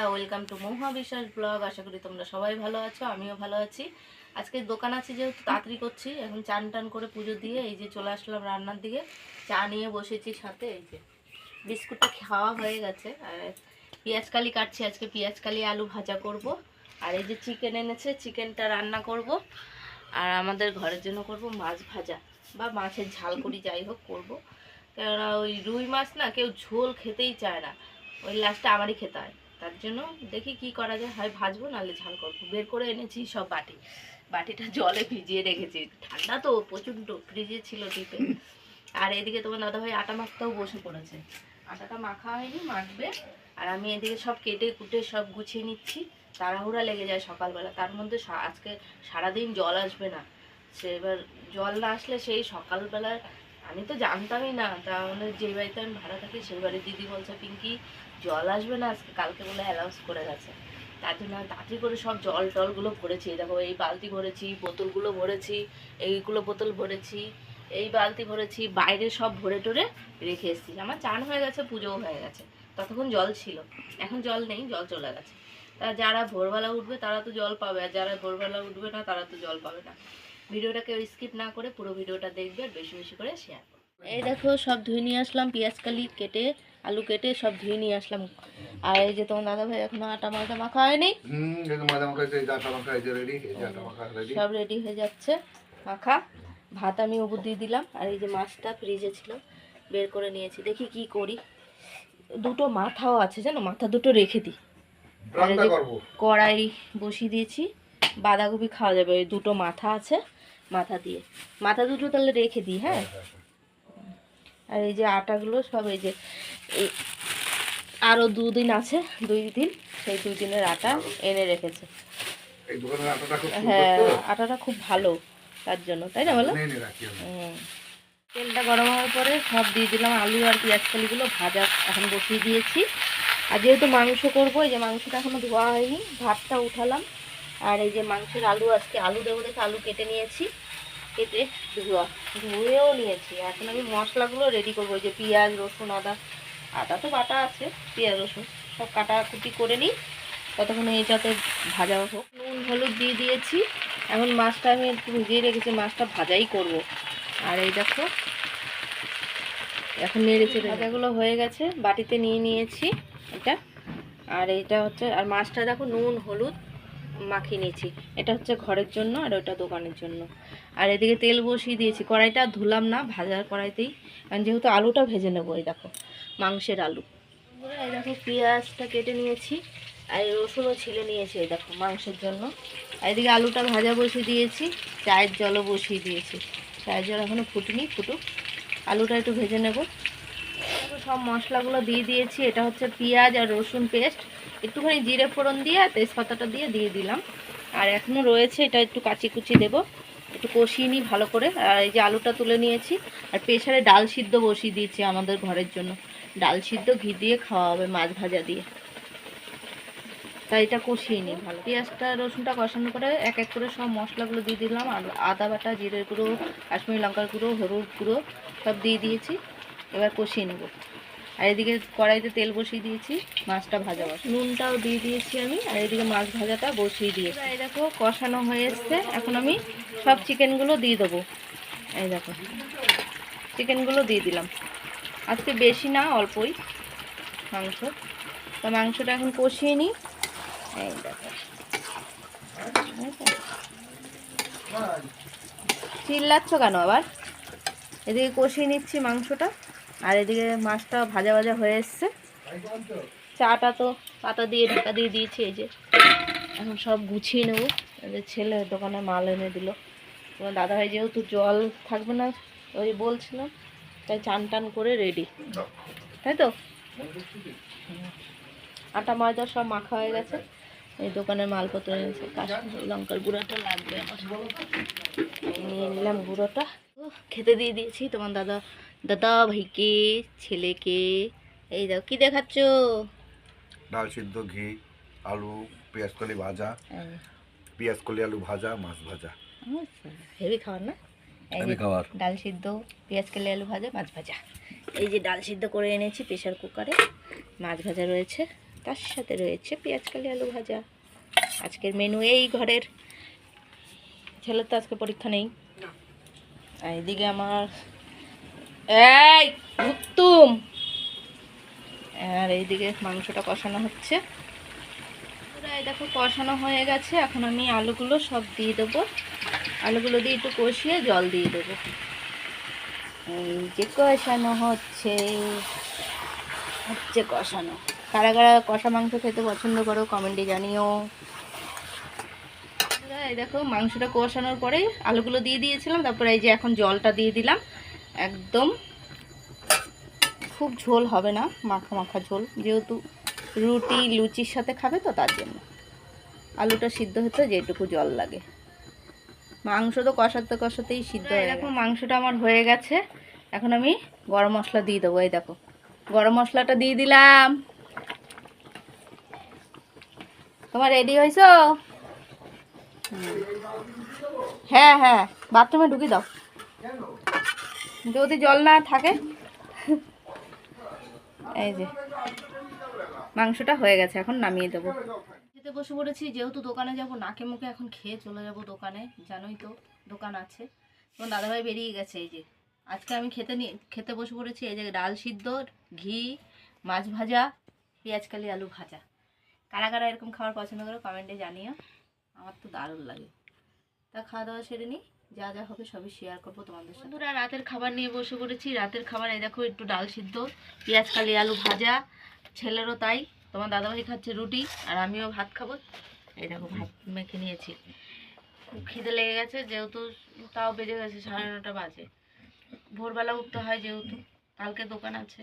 বন্ধুরা welcome to মহুয়া বিশ্বাস blog আশা করি তোমরা সবাই ভালো আছো, আমিও ভালো আছি। আজকে দোকান আছে যেহেতু, তাড়াতাড়ি করছি। এখন চান টান করে পুজো দিয়ে এই যে চলে আসলাম রান্নার দিকে। চা নিয়ে বসেছি সাথে, এই যে বিস্কুটটা খাওয়া হয়ে গেছে। আর কালি কাটছি আজকে কালি আলু ভাজা করব। আর এই যে চিকেন এনেছে চিকেনটা রান্না করব। আর আমাদের ঘরের জন্য করব মাছ ভাজা বা মাছের ঝাল করি, যাই হোক করব। কেননা ওই রুই মাছ না কেউ ঝোল খেতেই চায় না। ওই লাস্টে আমারই খেতে হয়। তার জন্য দেখি কি করা যায়। হয় ভাজবো, নাহলে ঝাল করব। বের করে এনেছি সব বাটি। বাটিটা জলে ভিজিয়ে রেখেছি। ঠান্ডা তো, প্রচণ্ড। ফ্রিজে ছিল টিপে আর এদিকে তোমার দাদাভাই আটা মাখতেও বসে পড়েছে। আটাটা মাখা হয়নি, মাখবে। আর আমি এদিকে সব কেটে কুটে সব গুছিয়ে নিচ্ছি। তাড়াহুড়া লেগে যায় সকালবেলা। তার মধ্যে আজকে সারাদিন জল আসবে না। সে এবার জল না আসলে সেই সকালবেলা আমি তো জানতামই না, তাহলে যে বাড়িতে আমি ভাড়া থাকি সেই বাড়ির দিদি বলছে, পিঙ্কি, জল আসবে না? আজকে কালকে বলে অ্যালাউন্স করে গেছে। তার জন্য তাড়াতাড়ি করে সব জল টলগুলো ভরেছি দেখো এই বালতি ভরেছি, বোতলগুলো ভরেছি, এইগুলো বোতল ভরেছি, এই বালতি ভরেছি, বাইরে সব ভরে টরে রেখে এসেছি। আমার চান হয়ে গেছে, পুজোও হয়ে গেছে। ততক্ষণ জল ছিল, এখন জল নেই, জল চলে গেছে। তা যারা ভোরবেলা উঠবে তারা তো জল পাবে, আর যারা ভোরবেলা উঠবে না তারা তো জল পাবে না। ভিডিওটাকে স্কিপ না করে পুরো ভিডিওটা দেখবে আর বেশি বেশি করে শেয়ার করবে। এই দেখো সব ধুয়ে নিয়ে আসলাম পেঁয়াজ কালি কেটে আলু কেটে সব ধুয়ে নিয়ে আসলাম। আর এই যে তোমার দাদা ভাই এখনও আটা মাটা মাখা হয়নি। হুম এই যে মাথা মাখা এই যে আটা মাখা এই যে রেডি এই যে আটা মাখা রেডি সব রেডি হয়ে যাচ্ছে মাখা। ভাত আমি উপর দিয়ে দিলাম আর এই যে মাছটা ফ্রিজে ছিল বের করে নিয়েছি। দেখি কি করি। দুটো মাথাও আছে জানো মাথা দুটো রেখে দিই। রান্না করব। কড়াই বসিয়ে দিয়েছি বাঁধাকপি খাওয়া যাবে ওই দুটো মাথা আছে। মাথা দিয়ে। মাথা দুটো তাহলে রেখে দিই হ্যাঁ? আর এই যে আটাগুলো সব এই যে আরও দুদিন আছে দুই দিন সেই দুই দিনের আটা এনে রেখেছে। হ্যাঁ আটাটা খুব ভালো তার জন্য তাই না বলো। তেলটা গরম হওয়ার পরে সব দিয়ে দিলাম আলু আর পেঁয়াজ কালিগুলো ভাজা এখন বসিয়ে দিয়েছি। আর যেহেতু মাংস করব এই যে মাংসটা এখনও ধোয়া হয়নি ভাতটা উঠালাম। আর এই যে মাংসের আলু, আজকে আলু দেবো দেখে আলু কেটে নিয়েছি। কেটে ধোয়া ধুয়েও নিয়েছি। এখন আমি মশলাগুলো রেডি করব। যে পেঁয়াজ, রসুন, আদা আদা তো বাটা আছে, পেঁয়াজ, রসুন সব কাটাকুটি করে নিই। ততক্ষণ এইটাতে ভাজা হোক। নুন, হলুদ দিয়ে দিয়েছি। এখন মাছটা আমি একটু ভিজিয়ে রেখেছি, মাছটা ভাজাই করব। আর এই দেখো, এখন নেড়েছে ভাজাগুলো হয়ে গেছে। বাটিতে নিয়ে নিয়েছি এটা। আর এইটা হচ্ছে আর মাছটা দেখো নুন, হলুদ মাখিয়ে নিয়েছি। এটা হচ্ছে ঘরের জন্য আর ওটা দোকানের জন্য। আর এদিকে তেল বসিয়ে দিয়েছি। কড়াইটা ধুলাম না, ভাজার কড়াইতেই। কারণ যেহেতু আলুটা ভেজে নেব, এই দেখো, মাংসের আলু। এই দেখো পেঁয়াজটা কেটে নিয়েছি, আর রসুনও ছিলে নিয়েছি, এই দেখো, মাংসের জন্য। আর এদিকে আলুটা ভাজা বসিয়ে দিয়েছি, চায়ের জলও বসিয়ে দিয়েছি। চায়ের জল এখনও ফুটিনি, ফুটুক। আলুটা একটু ভেজে নেব। সব মশলাগুলো দিয়ে দিয়েছি, এটা হচ্ছে পেঁয়াজ আর রসুন পেস্ট। একটুখানি জিরে ফোড়ন দিয়ে তেজপাতাটা দিয়ে দিয়ে দিলাম। আর এখনও রয়েছে, এটা একটু কাচি কুচি দেবো। একটু কষিয়ে নিই ভালো করে। আর এই যে আলুটা তুলে নিয়েছি, আর প্রেশারে ডাল সিদ্ধ বসিয়ে দিয়েছি আমাদের ঘরের জন্য। ডাল সিদ্ধ ঘি দিয়ে খাওয়া হবে মাছ ভাজা দিয়ে। তাই এটা কষিয়ে নিই ভালো। পেঁয়াজটা, রসুনটা কষানো করে এক এক করে সব মশলাগুলো দিয়ে দিলাম। আর আদা বাটা, জিরের গুঁড়ো, কাশ্মীরি লঙ্কার গুঁড়ো, হলুদ গুঁড়ো সব দিয়ে দিয়েছি। এবার কষিয়ে নেব। আর এদিকে কড়াইতে তেল বসিয়ে দিয়েছি মাছটা ভাজা বসে। নুনটাও দিয়ে দিয়েছি আমি আর এদিকে মাছ ভাজাটা বসিয়ে দিয়েছি। এই দেখো কষানো হয়ে এসছে। এখন আমি সব চিকেনগুলো দিয়ে দেবো। এই দেখো চিকেনগুলো দিয়ে দিলাম। আজকে বেশি না অল্পই মাংস। তো মাংসটা এখন কষিয়ে নিই। এই দেখো। চিল্লাচ্ছ কেন আবার? এদিকে কষিয়ে নিচ্ছি মাংসটা। আর এদিকে মাছটা ভাজা ভাজা হয়ে এসছে। চাটা তো পাতা দিয়ে, ঢাকা দিয়ে দিয়েছি, এই যে। এখন সব গুছিয়ে নেব। ছেলে দোকানে মাল এনে দিল। তোমার দাদাভাই যেহেতু জল থাকবে না, ওই বলছিলাম, তাই চান টান করে রেডি তাই তো। আটা, ময়দা সব মাখা হয়ে গেছে। এই দোকানের মালপত্র এনেছে। কাশ্মীরি লঙ্কার গুঁড়োটা লাগবে আমার। নিয়ে নিলাম গুঁড়োটা। খেতে দিয়ে দিয়েছি তোমার দাদা দাদা ভাইকে ছেলেকে। এই দাও কি দেখাচ্ছ? ডাল সিদ্ধ ঘি আলু পেঁয়াজ কলি ভাজা। পেঁয়াজ কলি আলু ভাজা মাছ ভাজা। হেভি খাবার না? খাবার। ডাল সিদ্ধ পেঁয়াজ কেলে আলু ভাজা মাছ ভাজা। এই যে ডাল সিদ্ধ করে এনেছি প্রেশার কুকারে মাছ ভাজা রয়েছে তার সাথে রয়েছে পেঁয়াজ কালি আলু ভাজা। আজকের মেনু এই ঘরের। ছেলের তো আজকে পরীক্ষা নেই। এদিকে আমার এই উত্তম আর এইদিকে মাংসটা কষানো হচ্ছে। এই দেখো কষানো হয়ে গেছে। এখন আমি আলুগুলো সব দিয়ে দেবো। আলুগুলো দিয়ে একটু কষিয়ে জল দিয়ে দেবো। এই যে কষানো হচ্ছে। হচ্ছে কষানো। কারা কারা কষা মাংস খেতে পছন্দ করো কমেন্টে জানিও। এই দেখো মাংসটা কষানোর পরে আলুগুলো দিয়ে দিয়েছিলাম তারপরে এই যে এখন জলটা দিয়ে দিলাম। একদম খুব ঝোল হবে না মাখা মাখা ঝোল যেহেতু রুটি লুচির সাথে খাবে তো তার জন্য। আলুটা সিদ্ধ হতে যেটুকু জল লাগে। মাংস তো কষাতে কষাতেই সিদ্ধ হয়ে দেখো মাংসটা আমার হয়ে গেছে। এখন আমি গরম মশলা দিয়ে দেবো এই দেখো। গরম মশলাটা দিয়ে দিলাম। তোমার রেডি হয়েছো। হ্যাঁ হ্যাঁ বাথরুমে ঢুকে দাও। যদি জল না থাকে, এই যে, মাংসটা হয়ে গেছে, এখন নামিয়ে দেবো। খেতে বসে পড়েছি, যেহেতু দোকানে যাব, নাকে মুখে এখন খেয়ে চলে যাব দোকানে, জানোই তো, দোকান আছে। তোমার দাদাভাই বেরিয়ে গেছে, এই যে। আজকে আমি খেতে নিয়ে খেতে বসে পড়েছি, এই যে ডাল সিদ্ধ, ঘি, মাছ ভাজা, পেঁয়াজ কালি, আলু ভাজা। কারা কারা এরকম খাবার পছন্দ করো কমেন্টে জানিও। আমার তো দারুণ লাগে। তা খাওয়া দাওয়া সেরে নিই যা যা হবে সবই শেয়ার করব তোমাদের সাথে। বন্ধুরা, রাতের খাবার নিয়ে বসে পড়েছি। রাতের খাবার, এই দেখো, একটু ডাল সিদ্ধ, পেঁয়াজ, কালি, আলু ভাজা, ছেলেরও তাই। তোমার দাদাভাই খাচ্ছে রুটি, আর আমিও ভাত খাব। এই দেখো, ভাত মেখে নিয়েছি। খুব খিদে লেগে গেছে, যেহেতু তাও বেজে গেছে, সাড়ে নটা বাজে। ভোরবেলা উঠতে হয়, যেহেতু কালকে দোকান আছে।